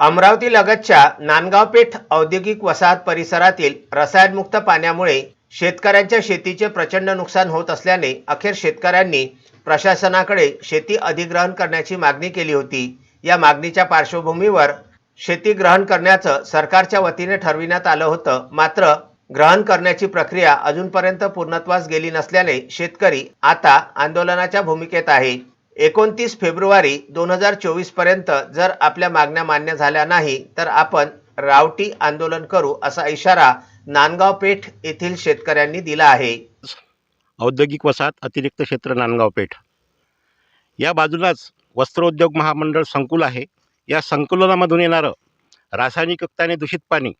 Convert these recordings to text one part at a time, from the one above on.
अमरावती लगतच्या नांदगाव पेठ औद्योगिक वसाहत परिसरातील रसायनमुक्त पाण्यामुळे शेतकऱ्यांच्या शेतीचे प्रचंड नुकसान होत असल्याने अखेर शेतकऱ्यांनी प्रशासनाकडे शेती अधिग्रहण करण्याची मागणी केली होती. या मागणीच्या पार्श्वभूमीवर शेती ग्रहण करण्याचं सरकारच्या वतीने ठरविण्यात आलं होतं. मात्र ग्रहण करण्याची प्रक्रिया अजूनपर्यंत पूर्णत्वास गेली नसल्याने शेतकरी आता आंदोलनाच्या भूमिकेत आहे. एकोणतीस फेब्रुवारी दोन हजार चोवीसपर्यंत जर आपल्या मागण्या मान्य झाल्या नाही तर आपण रावटी आंदोलन करू असा इशारा नांदगाव पेठ येथील शेतकऱ्यांनी दिला आहे. औद्योगिक वसाहत अतिरिक्त क्षेत्र नांदगाव पेठ. या बाजूलाच वस्त्रोद्योग महामंडळ संकुल आहे. या संकुलनामधून येणारं रासायनिकयुक्त आणि दूषित पाणी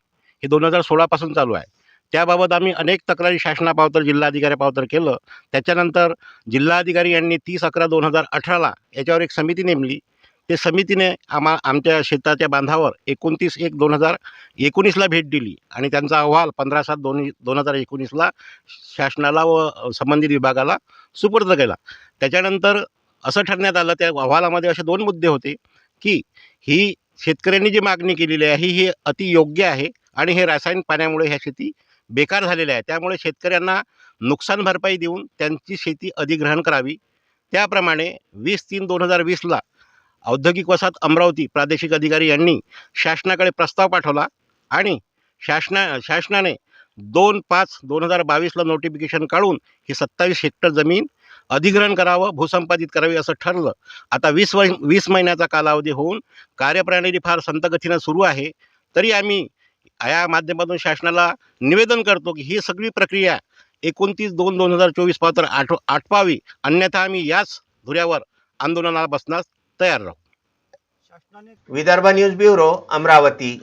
हे दोन हजार सोळापासून चालू आहे. त्याबाबत आम्ही अनेक तक्रारी शासनापावतर जिल्हाधिकाऱ्यापावतर केलं. त्याच्यानंतर जिल्हाधिकारी यांनी तीस अकरा दोन हजार अठराला याच्यावर एक समिती नेमली. ते समितीने आम्हा आमच्या शेताच्या बांधावर एकोणतीस एक दोन हजार एकोणीसला भेट दिली आणि त्यांचा अहवाल पंधरा सात दोन दोन हजार एकोणीसला शासनाला व संबंधित विभागाला सुपूर्द केला. त्याच्यानंतर असं ठरण्यात आलं त्या अहवालामध्ये असे दोन मुद्दे होते की ही शेतकऱ्यांनी जी मागणी केलेली आहे ही अतियोग्य आहे आणि हे रासायनिक पाण्यामुळे ह्या शेती बेकार झालेल्या आहे त्यामुळे शेतकऱ्यांना नुकसान भरपाई देऊन त्यांची शेती अधिग्रहण करावी. त्याप्रमाणे वीस तीन दोन हजार वीसला औद्योगिक वसाहत अमरावती प्रादेशिक अधिकारी यांनी शासनाकडे प्रस्ताव पाठवला आणि शासना शासनाने दोन पाच दोन हजार बावीसला नोटिफिकेशन काढून ही सत्तावीस हेक्टर जमीन अधिग्रहण करावं भूसंपादित करावी असं ठरलं. आता वीस व वीस महिन्याचा कालावधी होऊन कार्यप्रणाली फार संतगतीनं सुरू आहे. तरी आम्ही या माध्यमातून शासनाला निवेदन करतो की ही सगळी प्रक्रिया एकोणतीस दोन दोन हजार चोवीस पात्र आठ आठवावी अन्यथा आम्ही याच धुऱ्यावर आंदोलनाला बसण्यास तयार राहू. Vidarbha news bureau Amravati.